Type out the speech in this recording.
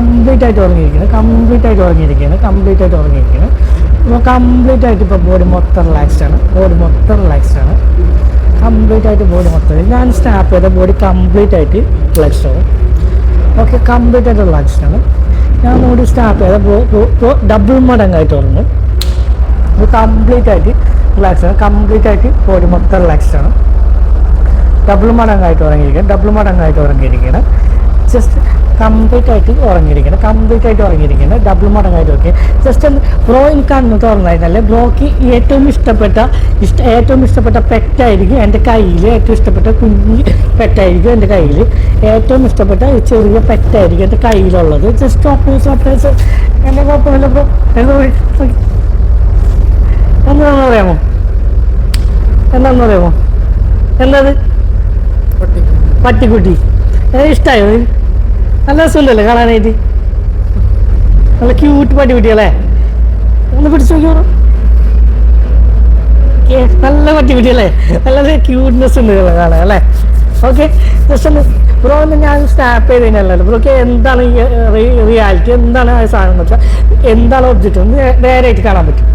Complete ആയിട്ട് ഉറങ്ങിയിരിക്കുന്നത് complete ആയിട്ട് ഉറങ്ങിയിരിക്കുകയാണ് complete ആയിട്ട് ഉറങ്ങിയിരിക്കുന്നത് ഇപ്പോൾ കംപ്ലീറ്റ് ആയിട്ട് ഇപ്പോൾ ബോഡി മൊത്തം റിലാക്സ്ഡ് ആണ്. ബോഡി മൊത്തം റിലാക്സ്ഡ് ആണ്. കംപ്ലീറ്റ് ആയിട്ട് ബോഡി മൊത്തം ഞാൻ സ്റ്റാപ്പ് ചെയ്ത ബോഡി കംപ്ലീറ്റ് ആയിട്ട് റിലാക്സ്ഡ് ആവും ഓക്കെ കംപ്ലീറ്റ് ആയിട്ട് റിലാക്സ്ഡ് ആണ്. ഞാൻ ബോഡി സ്റ്റാപ്പ് ചെയ്ത ഡബിൾ മടങ്ങായിട്ട് ഉറങ്ങും. അത് കംപ്ലീറ്റ് ആയിട്ട് റിലാക്സ് ആണ്. കംപ്ലീറ്റ് ആയിട്ട് ബോഡി മൊത്തം റിലാക്സ്ഡ് ആണ്. ഡബിൾ മടങ്ങായിട്ട് ഉറങ്ങിയിരിക്കണം ഡബിൾ മടങ്ങായിട്ട് ഉറങ്ങിയിരിക്കണം ജസ്റ്റ് കംപ്ലീറ്റ് ആയിട്ട് ഉറങ്ങിയിരിക്കണം കംപ്ലീറ്റ് ആയിട്ട് ഉറങ്ങിയിരിക്കണം ഡബിൾ മടങ്ങായിട്ട് ഓക്കെ ജസ്റ്റ് ഒന്ന് ബ്രോ എനിക്ക് അന്ന് തുറന്നായിരുന്നല്ലേ? ബ്രോക്ക് ഏറ്റവും ഇഷ്ടപ്പെട്ട ഇഷ്ട ഏറ്റവും ഇഷ്ടപ്പെട്ട പെറ്റായിരിക്കും എന്റെ കയ്യിൽ ഏറ്റവും ഇഷ്ടപ്പെട്ട കുഞ്ഞ് പെറ്റായിരിക്കും എന്റെ കയ്യിൽ ഏറ്റവും ഇഷ്ടപ്പെട്ട ചെറിയ പെറ്റായിരിക്കും എന്റെ കയ്യിലുള്ളത്. ജസ്റ്റ് ഓപ്പേഴ്സ് ഓപ്പേഴ്സ് എന്റെ കുഴപ്പമില്ല ബ്രോ എന്താ എന്താണെന്ന് അറിയാമോ? എന്താണെന്ന് അറിയാമോ? എന്നത് പട്ടിക്കുട്ടി. ഇഷ്ടമായോ? നല്ല രസമുണ്ടല്ലേ കാണാനായിട്ട്. നല്ല ക്യൂട്ട് പട്ടിക്കുട്ടിയല്ലേ ഒന്ന് പിടിച്ചു നോക്കിയോ നല്ല പട്ടി കിട്ടിയല്ലേ നല്ല ക്യൂട്ട്നെസ് ഉണ്ട് കാണാൻ അല്ലേ? ഓക്കെ ജസ്റ്റ് ഒന്ന് ബ്രോ ഒന്ന് ഞാൻ സ്റ്റാപ്പ് ചെയ്ത് കഴിഞ്ഞാലല്ലോ ബ്രോക്ക് എന്താണ് റിയാലിറ്റി എന്താണ് ആ സാധനം എന്ന് വെച്ചാൽ എന്താണ് ഒബ്ജക്റ്റ് ഒന്ന് നേരായിട്ട് കാണാൻ പറ്റും.